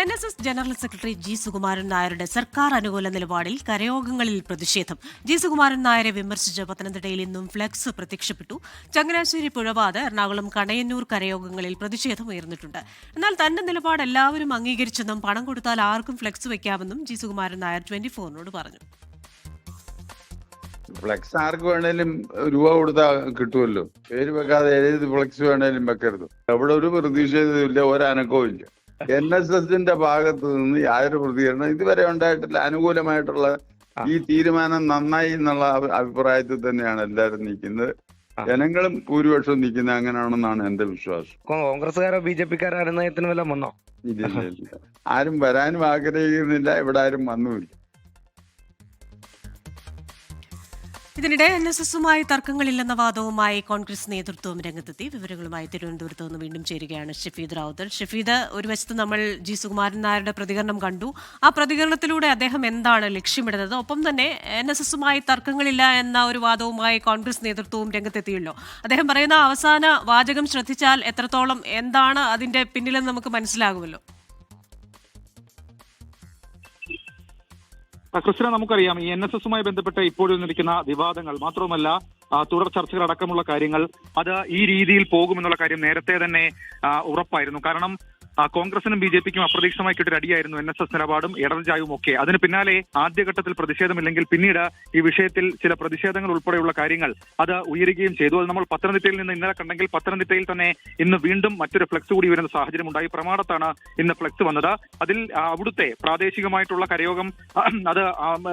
N S S general secretary G Sukumaran നായരുടെ സർക്കാർ അനുകൂല നിലപാടിൽ കരയോഗങ്ങളിൽ പ്രതിഷേധം. ജി സുകുമാരൻ നായരെ വിമർശിച്ച് പത്തനംതിട്ടയിൽ ഇന്നും ഫ്ലക്സ് പ്രത്യക്ഷപ്പെട്ടു. ചങ്ങനാശ്ശേരി പുഴവാത് എറണാകുളം കണയന്നൂർ കരയോഗങ്ങളിൽ പ്രതിഷേധം ഉയർന്നിട്ടുണ്ട്. എന്നാൽ തന്റെ നിലപാട് എല്ലാവരും അംഗീകരിച്ചെന്നും പണം കൊടുത്താൽ ആർക്കും ഫ്ലക്സ് വയ്ക്കാമെന്നും ജി സുകുമാരൻ നായർ ട്വന്റി ഫോറിനോട് പറഞ്ഞു. ഫ്ലക്സ് ആർക്ക് വേണേലും രൂപ കൊടുത്താൽ കിട്ടുമല്ലോ പേര് വെക്കാതെ ഏത് ഫ്ലക്സ് വേണേലും വെക്കരുത്. അവിടെ ഒരു പ്രതീക്ഷ ഇല്ല ഒരനക്കവും ഇല്ല എൻ എസ് എസിന്റെ ഭാഗത്ത് നിന്ന് യാതൊരു പ്രതികരണം ഇതുവരെ ഉണ്ടായിട്ടില്ല. അനുകൂലമായിട്ടുള്ള ഈ തീരുമാനം നന്നായി എന്നുള്ള അഭിപ്രായത്തിൽ തന്നെയാണ് എല്ലാവരും നിൽക്കുന്നത്. ജനങ്ങളും ഭൂരിപക്ഷവും നിൽക്കുന്നത് അങ്ങനെയാണെന്നാണ് എന്റെ വിശ്വാസം. കോൺഗ്രസ്സുകാരോ ബി ജെ പിക്കാരോ അനുനയത്തിന് വല്ലതും വന്നോ? ഇല്ല ഇല്ല, ഇല്ല. ആരും വരാനും ആഗ്രഹിക്കുന്നില്ല. ഇവിടെ ആരും വന്നുമില്ല. ഇതിനിടെ എൻ എസ് എസുമായി തർക്കങ്ങളില്ലെന്ന വാദവുമായി കോൺഗ്രസ് നേതൃത്വം രംഗത്തെത്തി. വിവരങ്ങളുമായി തിരുവനന്തപുരത്ത് നിന്ന് വീണ്ടും ചേരുകയാണ് ഷഫീദ് റാവുത്തർ. ഷഫീദ് ഒരു വശത്ത് നമ്മൾ ജി സുകുമാരൻ നായരുടെ പ്രതികരണം കണ്ടു. ആ പ്രതികരണത്തിലൂടെ അദ്ദേഹം എന്താണ് ലക്ഷ്യമിടുന്നത്? ഒപ്പം തന്നെ എൻ എസ് എസുമായി തർക്കങ്ങളില്ല എന്ന ഒരു വാദവുമായി കോൺഗ്രസ് നേതൃത്വവും രംഗത്തെത്തിയല്ലോ. അദ്ദേഹം പറയുന്ന അവസാന വാചകം ശ്രദ്ധിച്ചാൽ എത്രത്തോളം എന്താണ് അതിന്റെ പിന്നിലെന്ന് നമുക്ക് മനസ്സിലാകുമല്ലോ. ആ, ക്രിസ്ത്യന നമുക്കറിയാം ഈ എൻ എസ് എസുമായി ബന്ധപ്പെട്ട് ഇപ്പോഴും നിൽക്കുന്ന വിവാദങ്ങൾ മാത്രവുമല്ല തുടർ ചർച്ചകൾ അടക്കമുള്ള കാര്യങ്ങൾ അത് ഈ രീതിയിൽ പോകുമെന്നുള്ള കാര്യം നേരത്തെ തന്നെ ഉറപ്പായിരുന്നു. കാരണം കോൺഗ്രസിനും ബി ജെ പിക്കും അപ്രതീക്ഷിതമായി കിട്ടിയ അടിയായിരുന്നു എൻ എസ് എസ് നിലപാടും ഇടർജായും ഒക്കെ. അതിന് പിന്നാലെ ആദ്യഘട്ടത്തിൽ പ്രതിഷേധമില്ലെങ്കിൽ പിന്നീട് ഈ വിഷയത്തിൽ ചില പ്രതിഷേധങ്ങൾ ഉൾപ്പെടെയുള്ള കാര്യങ്ങൾ അത് ഉയരുകയും ചെയ്തു. അത് നമ്മൾ പത്തനംതിട്ടയിൽ നിന്ന് ഇന്നലെ കണ്ടെങ്കിൽ പത്തനംതിട്ടയിൽ തന്നെ ഇന്ന് വീണ്ടും മറ്റൊരു ഫ്ലക്സ് കൂടി വരുന്ന സാഹചര്യം ഉണ്ടായി. പ്രമാണത്താണ് ഇന്ന് ഫ്ലക്സ് വന്നത്. അതിൽ അവിടുത്തെ പ്രാദേശികമായിട്ടുള്ള കരയോഗം അത്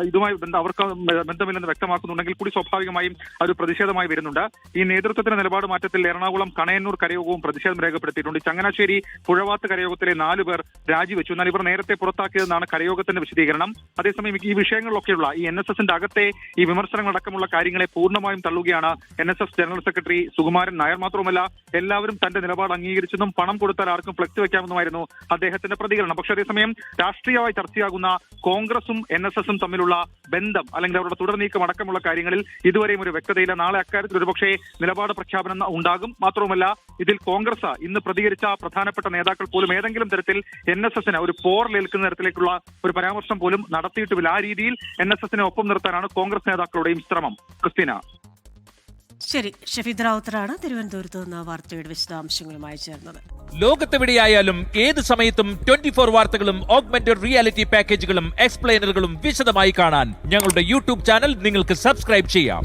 ഇതുമായി അവർക്ക് ബന്ധമില്ലെന്ന് വ്യക്തമാക്കുന്നുണ്ടെങ്കിൽ കൂടി സ്വാഭാവികമായും അത് പ്രതിഷേധമായി വരുന്നുണ്ട്. ഈ നേതൃത്വത്തിന്റെ നിലപാട് മാറ്റത്തിൽ എറണാകുളം കണയന്നൂർ കരയോഗവും പ്രതിഷേധം രേഖപ്പെടുത്തിയിട്ടുണ്ട്. ചങ്ങനാശ്ശേരി പുഴവാത്ത് കരയോഗത്തിലെ നാല് പേർ രാജിവെച്ചു. എന്നാൽ ഇവർ നേരത്തെ പുറത്താക്കിയതെന്നാണ് കരയോഗത്തിന്റെ വിശദീകരണം. അതേസമയം ഈ വിഷയങ്ങളിലൊക്കെയുള്ള ഈ എൻ എസ് എസിന്റെ അകത്തെ ഈ വിമർശനങ്ങളടക്കമുള്ള കാര്യങ്ങളെ പൂർണമായും തള്ളുകയാണ് N S S general secretary Sukumaran Nair. മാത്രമല്ല എല്ലാവരും തന്റെ നിലപാട് അംഗീകരിച്ചെന്നും പണം കൊടുത്താൽ ആർക്കും ഫ്ലെക്സ് വെക്കാമെന്നുമായിരുന്നു അദ്ദേഹത്തിന്റെ പ്രതികരണം. പക്ഷേ അതേസമയം രാഷ്ട്രീയമായി ചർച്ചയാകുന്ന കോൺഗ്രസും എൻ എസ് എസും തമ്മിലുള്ള ബന്ധം അല്ലെങ്കിൽ അവരുടെ തുടർനീക്കം അടക്കമുള്ള കാര്യങ്ങളിൽ ഇതുവരെയും ഒരു വ്യക്തതയില്ല. നാളെ അക്കാര്യത്തിൽ ഒരുപക്ഷേ നിലപാട് പ്രഖ്യാപനം ഉണ്ടാകും. മാത്രവുമല്ല ഇതിൽ കോൺഗ്രസ് ഇന്ന് പ്രതികരിച്ച പ്രധാനപ്പെട്ട നേതാക്കൾ പോലും ഏതെങ്കിലും തരത്തിൽ എൻ എസ് എസിന് ഒരു പോറിലേൽക്കുന്ന തരത്തിലേക്കുള്ള ഒരു പരാമർശം പോലും നടത്തിയിട്ടുമില്ല. ആ രീതിയിൽ എൻ എസ് എസിനെ ഒപ്പം നിർത്താനാണ് കോൺഗ്രസ് നേതാക്കളുടെയും ശ്രമം. ക്രിസ്തീന ശരി ഷഫീദ് റാവുത്തറാണ് തിരുവനന്തപുരത്ത് നിന്ന് വാർത്തയുടെ വിശദാംശങ്ങളുമായി ചേർന്നത്. ലോകത്തെവിടെയായാലും ഏത് സമയത്തും ട്വന്റി ഫോർ വാർത്തകളും ഓഗ്മെന്റഡ് റിയാലിറ്റി പാക്കേജുകളും എക്സ്പ്ലെയിനറുകളും വിശദമായി കാണാൻ ഞങ്ങളുടെ യൂട്യൂബ് ചാനൽ നിങ്ങൾക്ക് സബ്സ്ക്രൈബ് ചെയ്യാം.